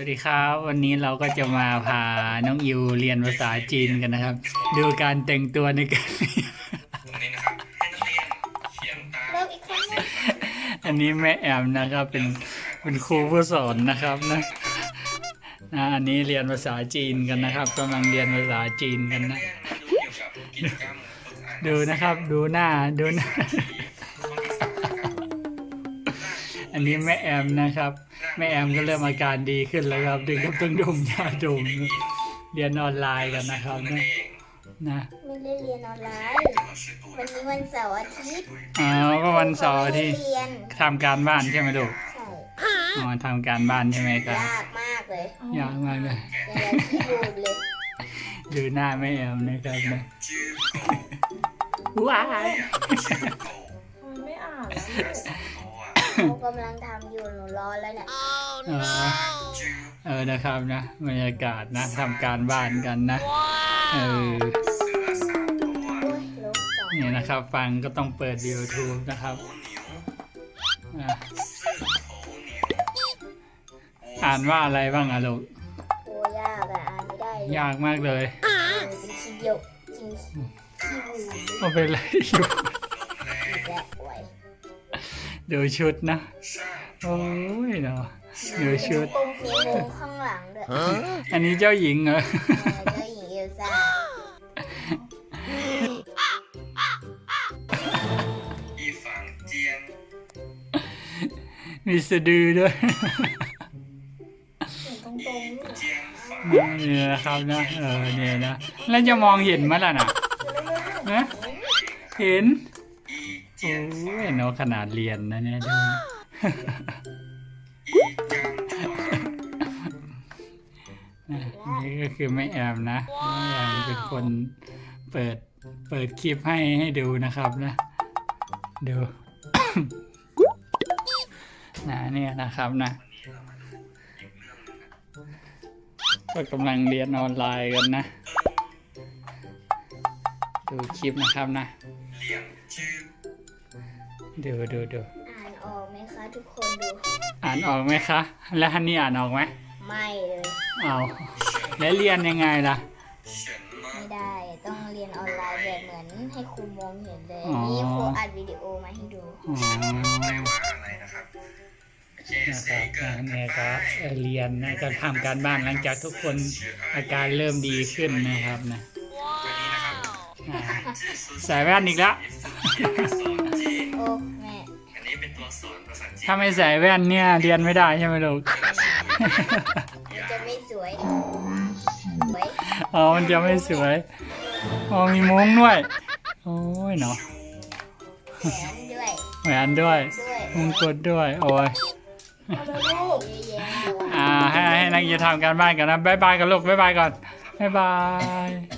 วัสดีครับ วันนี้เราก็จะมาพาน้องอิวเรียนภาษาจีนกันนะครับ ดูการแต่งตัวในการเรียนตรงนี้นะครับให้นักเรียนเขียนตามเริ่มอีกครั้งหนึ่งอันนี้แม่แอมนะครับเป็นเป็นครูผู้สอนนะครับนะนะอันนี้เรียนภาษาจีนกันนะครับกำลังเรียนภาษาจีนกันนะเรียนมาดูเกี่ยวกับกิจกรรมฝึกอ่านดูนะครับ ดูหน้าดูหน้า อันนี้แม่แอมนะครับ แม่แอมก็เริ่มอาการดีขึ้นแล้วครับดึงกับต้องดมยาดมเรียนออนไลน์กันนะครับนะนะไม่ได้เรียนออนไลน์ วันนี้วันเสาร์อาทิตย์อ๋อก็วันเสาร์ที่เรียนทำการบ้านใช่ไหมลูกใช่อ๋ทำการบ้านใช่ไหมครับยากมากเลยยากมากเลยดูหน้าแม่แอมนะครับนะว้ายไม่อ่านแล้ว นูกำลังทำอยู่หนูร้อนแล้วเนี่ยเออเออนะครับนะบรรยากาศนะทำการบ้านกันนะเออเนี่ยนะครับฟังก็ต้องเปิด YouTube นะครับอ่านว่าอะไรบ้างอะลูกยากอ่านไม่ได้ยากมากเลยเออป็นขี้เดียวกินขี้เป็นไรอยู่ ดูชุดนะโอ้ยเนาะดูชุดตรงสีม่ข้างหลังด้วยอันนี้เจ้าหญิงเหรอเจ้าหญิงเอลซ่าอีฝังเจียงมีสะดือด้วยเนี่นะครับนะเออเนี่ยนะแล้วจะมองเห็นมั้ยล่ะนะนะเห็น โอ้ยนาะขนาดเรียนนะเนี่ยดูนี่ก็คือไม่แอมนะไม่แอมเป็นคนเปิดเปิดคลิปให้ให้ดูนะครับนะ ดูนะเนี่ยนะครับนะ ก็กำลังเรียนออนไลน์กันนะ ดูคลิปนะครับนะ ดูดูดูอ่านออกไหมคะทุกคนดู อ่านออกไหมคะ และฮันนี่อ่านออกไหมไม่เลยเอาแล้วเรียนยังไงล่ะ ไม่ได้ต้องเรียนออนไลน์แบบเหมือนให้ครูมองเห็นเลยนี่ครูอัดวิดีโอมาให้ดูอ๋ไม่ว่าอะไรนะครับนะครับอ่าเนี่ยก็เเรียนนะก็ทำการบ้านหลังจากทุกคนอาการเริ่มดีขึ้นนะครับนะ ใส่แว่นอีกแล้วสอนจีนโอ้แม่อันนี้เป็นตัวสอนภาษาจีนถ้าไม่ใส่แว่นเนี่ยเรียนไม่ได้ใช่ไหมลูก มันจะไม่สวยสวยอ๋อ มันจะไม่สวย อ๋อ มีมุ้งด้วย โอ้ยเนาะแขนด้วยแหวนด้วยด้วยมงกุฎด้วย โอ้ย เอาเลยลูก เยอะแยะเลยอ่า ให้ให้นักเรียนทำการบ้านกันนะ บ๊ายบายกันลูกบ๊ายบายก่อนบ๊ายบาย